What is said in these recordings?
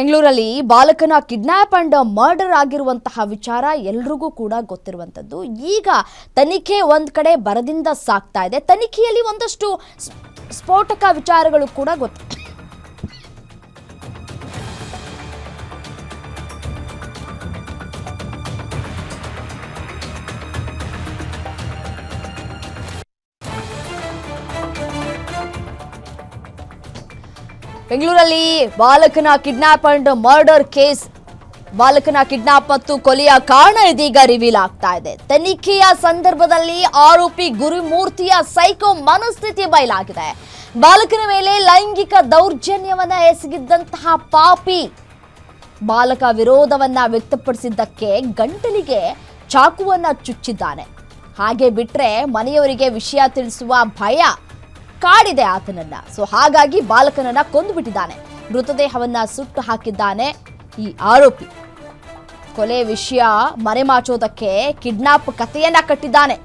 ಬೆಂಗಳೂರಲ್ಲಿ ಬಾಲಕನ kidnap and murder ಆಗಿರುವಂತಹ ವಿಚಾರ ಎಲ್ರಿಗೂ ಕೂಡ ಗೊತ್ತಿರುವಂಥದ್ದು. ಈಗ ತನಿಖೆ ಒಂದ್ ಕಡೆ ಬರದಿಂದ ಸಾಕ್ತಾ ಇದೆ. ತನಿಖೆಯಲ್ಲಿ ಒಂದಷ್ಟು ಸ್ಫೋಟಕ ವಿಚಾರಗಳು ಕೂಡ ಗೊತ್ತು ಬೆಂಗಳೂರಲ್ಲಿ ಬಾಲಕನ ಕಿಡ್ನಾಪ್ ಅಂಡ್ ಮರ್ಡರ್ ಕೇಸ್. ಬಾಲಕನ ಕಿಡ್ನಾಪ್ ಮತ್ತು ಕೊಲೆಯ ಕಾರಣ ಇದೀಗ ರಿವೀಲ್ ಆಗ್ತಾ ಇದೆ. ತನಿಖೆಯ ಸಂದರ್ಭದಲ್ಲಿ ಆರೋಪಿ ಗುರುಮೂರ್ತಿಯ ಸೈಕೋ ಮನಸ್ಥಿತಿ ಬಯಲಾಗಿದೆ. ಬಾಲಕನ ಮೇಲೆ ಲೈಂಗಿಕ ದೌರ್ಜನ್ಯವನ್ನ ಎಸಗಿದ್ದಂತಹ ಪಾಪಿ ಬಾಲಕ ವಿರೋಧವನ್ನ ವ್ಯಕ್ತಪಡಿಸಿದ್ದಕ್ಕೆ ಗಂಟಲಿಗೆ ಚಾಕುವನ್ನ ಚುಚ್ಚಿದ್ದಾನೆ. ಹಾಗೆ ಬಿಟ್ರೆ ಮನೆಯವರಿಗೆ ವಿಷಯ ತಿಳಿಸುವ ಭಯ ಕಾಡಿದೆ ಆತನನ್ನ. ಸೊ ಹಾಗಾಗಿ ಬಾಲಕನನ್ನ ಕೊಂದು ಬಿಟ್ಟಿದ್ದಾನೆ ಮೃತದೇಹವನ್ನ ಸುಟ್ಟು ಹಾಕಿದ್ದಾನೆ ಈ ಆರೋಪಿ. ಕೊಲೆ ವಿಷಯ ಮರೆಮಾಚೋದಕ್ಕೆ ಕಿಡ್ನಾಪ್ ಕಥೆಯನ್ನ ಕಟ್ಟಿದ್ದಾನೆ.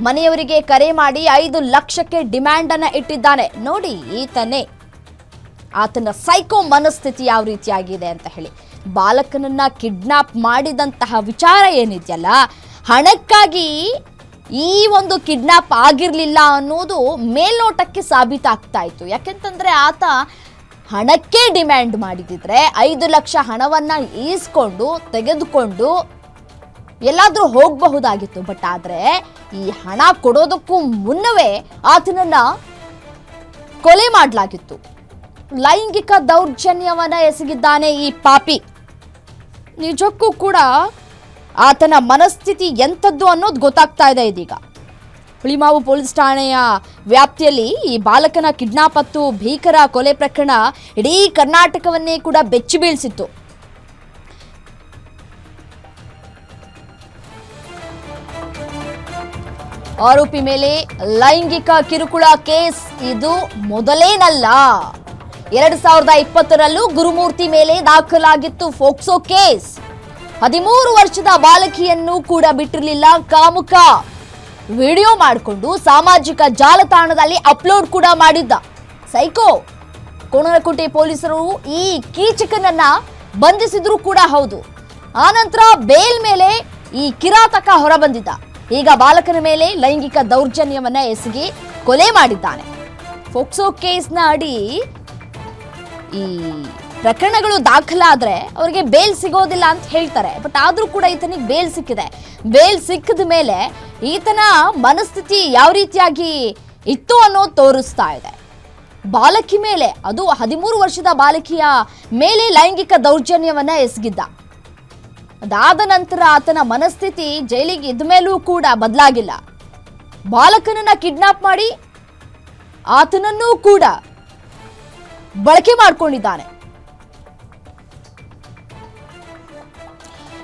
ಮನೆಯವರಿಗೆ ಕರೆ ಮಾಡಿ ಐದು ಲಕ್ಷಕ್ಕೆ ಡಿಮ್ಯಾಂಡ್ ಅನ್ನ ಇಟ್ಟಿದ್ದಾನೆ. ನೋಡಿ, ಈತನೇ. ಆತನ ಸೈಕೋ ಮನಸ್ಥಿತಿ ಯಾವ ರೀತಿಯಾಗಿದೆ ಅಂತ ಹೇಳಿ. ಬಾಲಕನನ್ನ ಕಿಡ್ನಾಪ್ ಮಾಡಿದಂತಹ ವಿಚಾರ ಏನಿದೆಯಲ್ಲ, ಹಣಕ್ಕಾಗಿ ಈ ಒಂದು ಕಿಡ್ನಾಪ್ ಆಗಿರಲಿಲ್ಲ ಅನ್ನೋದು ಮೇಲ್ನೋಟಕ್ಕೆ ಸಾಬೀತಾಗ್ತಾ ಇತ್ತು. ಯಾಕೆಂತಂದ್ರೆ ಆತ ಹಣಕ್ಕೆ ಡಿಮ್ಯಾಂಡ್ ಮಾಡಿದಿದ್ರೆ ಐದು ಲಕ್ಷ ಹಣವನ್ನ ಈಸ್ಕೊಂಡು, ತೆಗೆದುಕೊಂಡು ಎಲ್ಲಾದರೂ ಹೋಗಬಹುದಾಗಿತ್ತು. ಬಟ್ ಆದ್ರೆ ಈ ಹಣ ಕೊಡೋದಕ್ಕೂ ಮುನ್ನವೇ ಆತನನ್ನ ಕೊಲೆ ಮಾಡಲಾಗಿತ್ತು. ಲೈಂಗಿಕ ದೌರ್ಜನ್ಯವನ್ನ ಎಸಗಿದ್ದಾನೆ ಈ ಪಾಪಿ. ನಿಜಕ್ಕೂ ಕೂಡ ಆತನ ಮನಸ್ಥಿತಿ ಎಂಥದ್ದು ಅನ್ನೋದು ಗೊತ್ತಾಗ್ತಾ ಇದೆ ಇದೀಗ. ಹುಳಿಮಾವು ಪೊಲೀಸ್ ಠಾಣೆಯ ವ್ಯಾಪ್ತಿಯಲ್ಲಿ ಈ ಬಾಲಕನ ಕಿಡ್ನಾಪ್ ಮತ್ತು ಭೀಕರ ಕೊಲೆ ಪ್ರಕರಣ ಇಡೀ ಕರ್ನಾಟಕವನ್ನೇ ಕೂಡ ಬೆಚ್ಚಿ ಬೀಳಿಸಿತ್ತು. ಆರೋಪಿ ಮೇಲೆ ಲೈಂಗಿಕ ಕಿರುಕುಳ ಕೇಸ್ ಇದು ಮೊದಲೇನಲ್ಲ. ಎರಡ್ ಸಾವಿರದ ಇಪ್ಪತ್ತರಲ್ಲೂ ಗುರುಮೂರ್ತಿ ಮೇಲೆ ದಾಖಲಾಗಿತ್ತು ಫೋಕ್ಸೋ ಕೇಸ್. ಹದಿಮೂರು ವರ್ಷದ ಬಾಲಕಿಯನ್ನು ಕೂಡ ಬಿಟ್ಟಿರಲಿಲ್ಲ ಕಾಮುಕ. ವಿಡಿಯೋ ಮಾಡಿಕೊಂಡು ಸಾಮಾಜಿಕ ಜಾಲತಾಣದಲ್ಲಿ ಅಪ್ಲೋಡ್ ಕೂಡ ಮಾಡಿದ್ದ. ಸೈಕೋ, ಕೋಣನಕೋಟೆ ಪೊಲೀಸರು ಈ ಕೀಚಕನನ್ನ ಬಂಧಿಸಿದ್ರು ಕೂಡ ಹೌದು. ಆನಂತರ ಬೇಲ್ ಮೇಲೆ ಈ ಕಿರಾತಕ ಹೊರಬಂದಿದ್ದ. ಈಗ ಬಾಲಕನ ಮೇಲೆ ಲೈಂಗಿಕ ದೌರ್ಜನ್ಯವನ್ನ ಎಸಗಿ ಕೊಲೆ ಮಾಡಿದ್ದಾನೆ. ಫೋಕ್ಸೋ ಕೇಸ್ನ ಅಡಿ ಈ ಪ್ರಕರಣಗಳು ದಾಖಲಾದ್ರೆ ಅವರಿಗೆ ಬೇಲ್ ಸಿಗೋದಿಲ್ಲ ಅಂತ ಹೇಳ್ತಾರೆ. ಬಟ್ ಆದ್ರೂ ಕೂಡ ಈತನಿಗೆ ಬೇಲ್ ಸಿಕ್ಕಿದೆ. ಬೇಲ್ ಸಿಕ್ಕಿದ ಮೇಲೆ ಈತನ ಮನಸ್ಥಿತಿ ಯಾವ ರೀತಿಯಾಗಿ ಇತ್ತು ಅನ್ನೋದು ತೋರಿಸ್ತಾ ಇದೆ. ಬಾಲಕಿ ಮೇಲೆ, ಅದು ಹದಿಮೂರು ವರ್ಷದ ಬಾಲಕಿಯ ಮೇಲೆ ಲೈಂಗಿಕ ದೌರ್ಜನ್ಯವನ್ನ ಎಸಗಿದ್ದ. ಅದಾದ ನಂತರ ಆತನ ಮನಸ್ಥಿತಿ ಜೈಲಿಗೆ ಇದ್ದ ಮೇಲೂ ಕೂಡ ಬದಲಾಗಿಲ್ಲ. ಬಾಲಕನನ್ನ ಕಿಡ್ನಾಪ್ ಮಾಡಿ ಆತನನ್ನೂ ಕೂಡ ಬಳಕೆ ಮಾಡ್ಕೊಂಡಿದ್ದಾನೆ.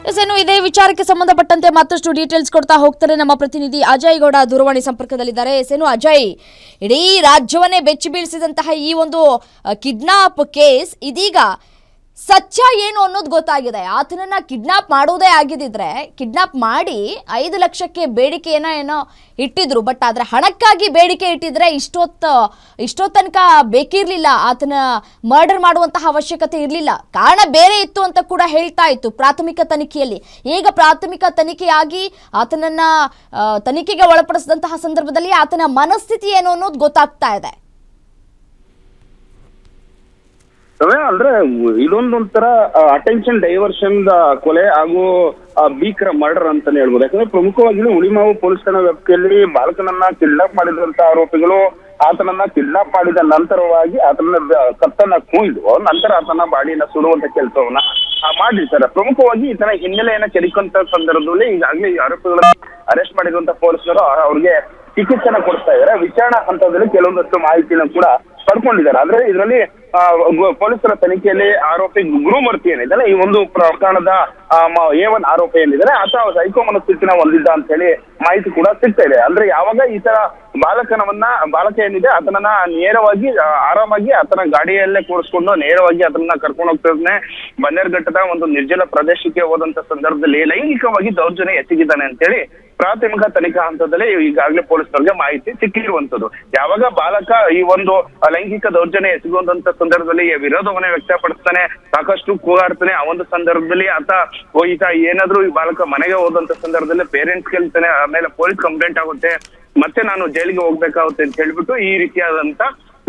ಇನ್ನು ಇದೇ ವಿಚಾರಕ್ಕೆ ಸಂಬಂಧಪಟ್ಟಂತೆ ಮತ್ತಷ್ಟು ಡೀಟೇಲ್ಸ್ ಕೊಡ್ತಾ ಹೋಗ್ತಾರೆ ನಮ್ಮ ಪ್ರತಿನಿಧಿ ಅಜಯ್ ಗೌಡ ದೂರವಾಣಿ ಸಂಪರ್ಕದಲ್ಲಿದ್ದಾರೆ. ಎಸ್ ಏನು ಅಜಯ್, ಇಡೀ ರಾಜ್ಯವನ್ನೇ ಬೆಚ್ಚಿ ಬೀಳಿಸಿದಂತಹ ಈ ಒಂದು ಕಿಡ್ನಾಪ್ ಕೇಸ್ ಇದೀಗ ಸತ್ಯ ಏನು ಅನ್ನೋದು ಗೊತ್ತಾಗಿದೆ. ಆತನನ್ನ ಕಿಡ್ನಾಪ್ ಮಾಡೋದೇ ಆಗಿದ್ದಿದ್ರೆ ಕಿಡ್ನಾಪ್ ಮಾಡಿ ಐದು ಲಕ್ಷಕ್ಕೆ ಬೇಡಿಕೆಯನ್ನ ಏನೋ ಇಟ್ಟಿದ್ರು. ಬಟ್ ಆದ್ರೆ ಹಣಕ್ಕಾಗಿ ಬೇಡಿಕೆ ಇಟ್ಟಿದ್ರೆ ಇಷ್ಟೊತ್ತು ಇಷ್ಟೊತ್ತು ತನಕ ಬೇಕಿರ್ಲಿಲ್ಲ. ಆತನ ಮರ್ಡರ್ ಮಾಡುವಂತಹ ಅವಶ್ಯಕತೆ ಇರಲಿಲ್ಲ. ಕಾರಣ ಬೇರೆ ಇತ್ತು ಅಂತ ಕೂಡ ಹೇಳ್ತಾ ಇತ್ತು ಪ್ರಾಥಮಿಕ ತನಿಖೆಯಲ್ಲಿ. ಈಗ ಪ್ರಾಥಮಿಕ ತನಿಖೆಯಾಗಿ ಆತನನ್ನ ತನಿಖೆಗೆ ಒಳಪಡಿಸಿದಂತಹ ಸಂದರ್ಭದಲ್ಲಿ ಆತನ ಮನಸ್ಥಿತಿ ಏನು ಅನ್ನೋದು ಗೊತ್ತಾಗ್ತಾ ಇದೆ ರಮ್ಯಾ, ಅಂದ್ರೆ ಇದೊಂದೊಂಥರ ಅಟೆನ್ಷನ್ ಡೈವರ್ಷನ್ ಕೊಲೆ ಹಾಗೂ ಭೀಕರ ಮರ್ಡರ್ ಅಂತಾನೆ ಹೇಳ್ಬೋದು. ಯಾಕಂದ್ರೆ ಪ್ರಮುಖವಾಗಿ ಉಳಿಮಾವು ಪೊಲೀಸ್ ಠಾಣಾ ವ್ಯಾಪ್ತಿಯಲ್ಲಿ ಬಾಲಕನನ್ನ ಕಿಡ್ನಾಪ್ ಮಾಡಿದಂತ ಆರೋಪಿಗಳು ಆತನನ್ನ ಕಿಡ್ನಾಪ್ ಮಾಡಿದ ನಂತರವಾಗಿ ಆತನ ಕತ್ತನ್ನ ಕೂಯ್ದು ನಂತರ ಆತನ ಬಾಡಿನ ಸುಡುವಂತ ಕೆಲಸವನ್ನ ಮಾಡಿರ್ತಾರೆ ಪ್ರಮುಖವಾಗಿ ಈತನ ಹಿನ್ನೆಲೆಯನ್ನ ಕೆಡಿಕೊಂತ ಸಂದರ್ಭದಲ್ಲಿ ಈಗಾಗಲೇ ಆರೋಪಿಗಳನ್ನ ಅರೆಸ್ಟ್ ಮಾಡಿದಂತ ಪೊಲೀಸರು ಅವ್ರಿಗೆ ಚಿಕಿತ್ಸೆನ ಕೊಡ್ತಾ ಇದ್ದಾರೆ. ವಿಚಾರಣಾ ಹಂತದಲ್ಲಿ ಕೆಲವೊಂದಷ್ಟು ಮಾಹಿತಿನ ಕೂಡ ಪಡ್ಕೊಂಡಿದ್ದಾರೆ. ಅಂದ್ರೆ ಇದರಲ್ಲಿ ಪೊಲೀಸರ ತನಿಖೆಯಲ್ಲಿ ಆರೋಪಿ ಗುರುಮೂರ್ತಿ ಏನಿದ್ದಾನೆ, ಈ ಒಂದು ಪ್ರಕರಣದ ಎ ಒನ್ ಆರೋಪಿ ಏನಿದ್ದಾನೆ, ಆತ ಸೈಕೋ ಮನಸ್ಥಿತಿನ ಹೊಂದಿದ್ದ ಅಂತ ಹೇಳಿ ಮಾಹಿತಿ ಕೂಡ ಸಿಗ್ತಾ ಇದೆ. ಅಂದ್ರೆ ಯಾವಾಗ ಈ ತರ ಬಾಲಕನವನ್ನ, ಬಾಲಕ ಏನಿದೆ, ಆತನನ್ನ ನೇರವಾಗಿ ಆರಾಮಾಗಿ ಆತನ ಗಾಡಿಯಲ್ಲೇ ಕೂರಿಸ್ಕೊಂಡು ನೇರವಾಗಿ ಅದನ್ನ ಕರ್ಕೊಂಡು ಹೋಗ್ತಾನೆ ಬನ್ನೇರ್ಘಟ್ಟದ ಒಂದು ನಿರ್ಜಲ ಪ್ರದೇಶಕ್ಕೆ ಹೋದಂತ ಸಂದರ್ಭದಲ್ಲಿ ಲೈಂಗಿಕವಾಗಿ ದೌರ್ಜನ್ಯ ಎಸಗಿದ್ದಾನೆ ಅಂತೇಳಿ ಪ್ರಾಥಮಿಕ ತನಿಖಾ ಹಂತದಲ್ಲಿ ಈಗಾಗಲೇ ಪೊಲೀಸರಿಗೆ ಮಾಹಿತಿ ಸಿಕ್ಕಿರುವಂತದ್ದು ಯಾವಾಗ ಬಾಲಕ ಈ ಒಂದು ಲೈಂಗಿಕ ದೌರ್ಜನ್ಯ ಎಸಗುವಂತ ಸಂದರ್ಭದಲ್ಲಿ ವಿರೋಧವನ್ನ ವ್ಯಕ್ತಪಡಿಸ್ತಾನೆ, ಸಾಕಷ್ಟು ಕೂಗಾಡ್ತಾನೆ, ಆ ಒಂದು ಸಂದರ್ಭದಲ್ಲಿ ಆತ ಈತ ಏನಾದ್ರೂ ಈ ಬಾಲಕ ಮನೆಗೆ ಹೋದಂತ ಸಂದರ್ಭದಲ್ಲಿ ಪೇರೆಂಟ್ಸ್ ಕೇಳ್ತಾನೆ, ಆಮೇಲೆ ಪೊಲೀಸ್ ಕಂಪ್ಲೇಂಟ್ ಆಗುತ್ತೆ, ಮತ್ತೆ ನಾನು ಜೈಲಿಗೆ ಹೋಗ್ಬೇಕಾಗುತ್ತೆ ಅಂತ ಹೇಳ್ಬಿಟ್ಟು ಈ ರೀತಿಯಾದಂತ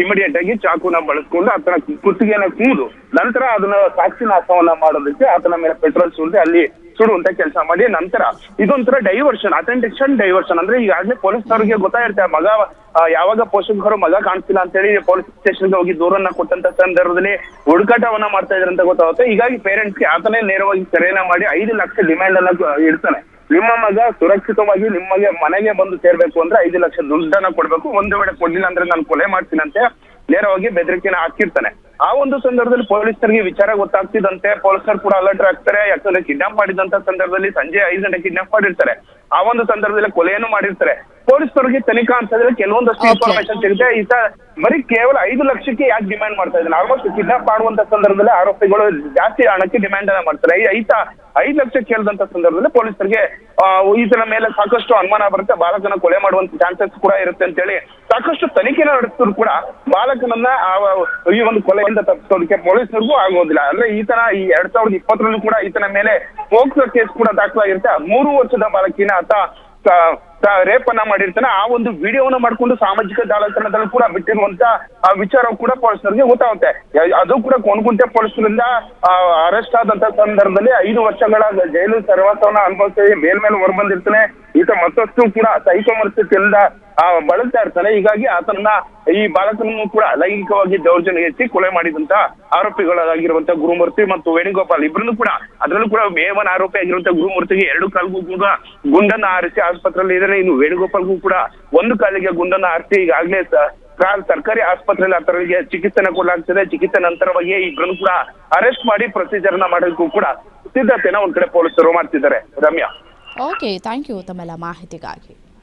ಇಮಿಡಿಯೇಟ್ ಆಗಿ ಚಾಕುನ ಬಳಸ್ಕೊಂಡು ಆತನ ಕುತ್ತಿಗೆನ ಕೂದು, ನಂತರ ಅದನ್ನ ಸಾಕ್ಷಿ ನಾಶವನ್ನ ಮಾಡೋದಕ್ಕೆ ಆತನ ಮೇಲೆ ಪೆಟ್ರೋಲ್ ಸುರಿದು ಅಲ್ಲಿ ಸುಡುವಂತ ಕೆಲಸ ಮಾಡಿ ನಂತರ ಇದೊಂಥರ ಡೈವರ್ಷನ್ ಅಥೆಂಟಿಕ್ಷನ್ ಡೈವರ್ಷನ್ ಅಂದ್ರೆ ಈಗಾಗಲೇ ಗೊತ್ತಾ ಇರ್ತಾರೆ ಮಗ ಯಾವಾಗ ಪೋಷಕರು ಮಗ ಕಾಣಿಸ್ತಿಲ್ಲ ಅಂತ ಹೇಳಿ ಪೊಲೀಸ್ ಸ್ಟೇಷನ್ಗೆ ಹೋಗಿ ದೂರನ್ನ ಕೊಟ್ಟಂತ ಸಂದರ್ಭದಲ್ಲಿ ಹುಡುಕಾಟವನ್ನ ಮಾಡ್ತಾ ಇದ್ರೆ ಅಂತ ಗೊತ್ತಾಗುತ್ತೆ. ಹೀಗಾಗಿ ಪೇರೆಂಟ್ಸ್ಗೆ ಆತನೇ ನೇರವಾಗಿ ಕರೆಯನ್ನ ಮಾಡಿ ಐದು ಲಕ್ಷ ಡಿಮ್ಯಾಂಡ್ ಅನ್ನ ಇಡ್ತಾನೆ. ನಿಮ್ಮ ಮಗ ಸುರಕ್ಷಿತವಾಗಿ ನಿಮಗೆ ಮನೆಗೆ ಬಂದು ಸೇರ್ಬೇಕು ಅಂದ್ರೆ ಐದು ಲಕ್ಷ ದುಡ್ಡನ್ನ ಕೊಡ್ಬೇಕು. ಒಂದು ವೇಳೆ ಕೊಡ್ಲಿಲ್ಲ ಅಂದ್ರೆ ನಾನು ಕೊಲೆ ಮಾಡ್ತೀನಂತೆ. ನೇರವಾಗಿ ಬೆದರಿಕೆನ ಹಾಕಿರ್ತಾನೆ. ಆ ಒಂದು ಸಂದರ್ಭದಲ್ಲಿ ಪೊಲೀಸರಿಗೆ ವಿಚಾರ ಗೊತ್ತಾಗ್ತಿದಂತೆ ಪೊಲೀಸರು ಕೂಡ ಅಲರ್ಟ್ ಆಗ್ತಾರೆ ಯಾಕಂದ್ರೆ ಕಿಡ್ನಾಪ್ ಮಾಡಿದಂತ ಸಂದರ್ಭದಲ್ಲಿ ಸಂಜೆ ಐದು ಗಂಟೆ ಕಿಡ್ನಾಪ್ ಮಾಡಿರ್ತಾರೆ. ಆ ಒಂದು ಸಂದರ್ಭದಲ್ಲಿ ಕೊಲೆಯನ್ನು ಮಾಡಿರ್ತಾರೆ. ಪೊಲೀಸರಿಗೆ ತನಿಖಾ ಅಂತಂದ್ರೆ ಕೆಲವೊಂದಷ್ಟು Okay. ಇನ್ಫಾರ್ಮೇಶನ್ ಸಿಗುತ್ತೆ. ಈತ ಬರೀ ಕೇವಲ ಐದು ಲಕ್ಷಕ್ಕೆ ಯಾಕೆ ಡಿಮ್ಯಾಂಡ್ ಮಾಡ್ತಾ ಇದ್ದಾನೆ ಆಲ್ಮೋಸ್ಟ್ ಕಿಡ್ನಾಪ್ ಮಾಡುವಂತ ಸಂದರ್ಭದಲ್ಲಿ ಆರೋಪಿಗಳು ಜಾಸ್ತಿ ಹಣಕ್ಕೆ ಡಿಮ್ಯಾಂಡ್ ಅನ್ನ ಮಾಡ್ತಾರೆ. ಈ ಈತ ಐದು ಲಕ್ಷ ಕೇಳಿದಂತ ಸಂದರ್ಭದಲ್ಲಿ ಪೊಲೀಸರಿಗೆ ಆ, ಈತನ ಮೇಲೆ ಸಾಕಷ್ಟು ಅನುಮಾನ ಬರುತ್ತೆ. ಬಾಲಕನ ಕೊಲೆ ಮಾಡುವಂತ ಚಾನ್ಸಸ್ ಕೂಡ ಇರುತ್ತೆ ಅಂತ ಹೇಳಿ ಸಾಕಷ್ಟು ತನಿಖೆನ ನಡೆಸಿದ್ರು ಕೂಡ ಬಾಲಕನನ್ನ ಆ ಈ ಒಂದು ಕೊಲೆಯಿಂದ ತಪ್ಪಿಸೋದಕ್ಕೆ ಪೊಲೀಸರಿಗೂ ಆಗೋದಿಲ್ಲ. ಅಂದ್ರೆ ಈತನ ಈ ಎರಡ್ ಸಾವಿರದ ಇಪ್ಪತ್ತರಲ್ಲೂ ಕೂಡ ಈತನ ಮೇಲೆ ಪೋಕ್ಸೋ ಕೇಸ್ ಕೂಡ ದಾಖಲಾಗಿರುತ್ತೆ. ಮೂರು ವರ್ಷದ ಬಾಲಕಿನ ಆತ ರೇಪ್ ಅನ್ನ ಮಾಡಿರ್ತಾನೆ. ಆ ಒಂದು ವಿಡಿಯೋವನ್ನ ಮಾಡ್ಕೊಂಡು ಸಾಮಾಜಿಕ ಜಾಲತಾಣದಲ್ಲಿ ಕೂಡ ಬಿಟ್ಟಿರುವಂತ ಆ ವಿಚಾರ ಕೂಡ ಪೊಲೀಸರಿಗೆ ಗೊತ್ತಾಗುತ್ತೆ. ಅದು ಕೂಡ ಕೊನ್ಗುಂಟೆ ಪೊಲೀಸರಿಂದ ಅರೆಸ್ಟ್ ಆದಂತ ಸಂದರ್ಭದಲ್ಲಿ ಐದು ವರ್ಷಗಳ ಜೈಲು ಸರ್ವಾಸವನ್ನ ಅನುಭವಿಸಿ ಮೇಲ್ಮೇಲೆ ಹೊರಬಂದಿರ್ತಾನೆ. ಈತ ಮತ್ತಷ್ಟು ಕೂಡ ಸೈಕೋ ಆ, ಬಳಲ್ತಾ ಇರ್ತಾನೆ. ಹೀಗಾಗಿ ಆತನ ಈ ಬಾಲಕನನ್ನು ಕೂಡ ಲೈಂಗಿಕವಾಗಿ ದೌರ್ಜನ್ಯ ಹೆಚ್ಚಿ ಕೊಲೆ ಮಾಡಿದಂತ ಆರೋಪಿಗಳಾಗಿರುವಂತ ಗುರುಮೂರ್ತಿ ಮತ್ತು ವೇಣುಗೋಪಾಲ್ ಇಬ್ಬರನ್ನು ಕೂಡ ಅದರಲ್ಲೂ ಕೂಡ ಮೇವನ್ ಆರೋಪಿ ಆಗಿರುವಂತ ಗುರುಮೂರ್ತಿಗೆ ಎರಡು ಕಾಲಿಗೂ ಕೂಡ ಗುಂಡನ್ನ ಆರಿಸಿ ಆಸ್ಪತ್ರೆಯಲ್ಲಿ ಇದ್ದಾರೆ. ಇನ್ನು ವೇಣುಗೋಪಾಲ್ಗೂ ಕೂಡ ಒಂದು ಕಾಲಿಗೆ ಗುಂಡನ್ನ ಆರಿಸಿ ಈಗಾಗಲೇ ಸರ್ಕಾರಿ ಆಸ್ಪತ್ರೆಯಲ್ಲಿ ಆತರಿಗೆ ಚಿಕಿತ್ಸೆ ಕೊಡಲಾಗ್ತದೆ ಚಿಕಿತ್ಸೆ ನಂತರವಾಗಿ ಇಬ್ಬರನ್ನು ಕೂಡ ಅರೆಸ್ಟ್ ಮಾಡಿ ಪ್ರೊಸೀಜರ್ನ ಮಾಡೋದಕ್ಕೂ ಕೂಡ ಸಿದ್ಧತೆನ ಒಂದ್ ಕಡೆ ಪೊಲೀಸರು ಮಾಡ್ತಿದ್ದಾರೆ. ರಮ್ಯಾ. ಓಕೆ ಥ್ಯಾಂಕ್ ಯು ತಮ್ಮೆಲ್ಲ ಮಾಹಿತಿಗಾಗಿ.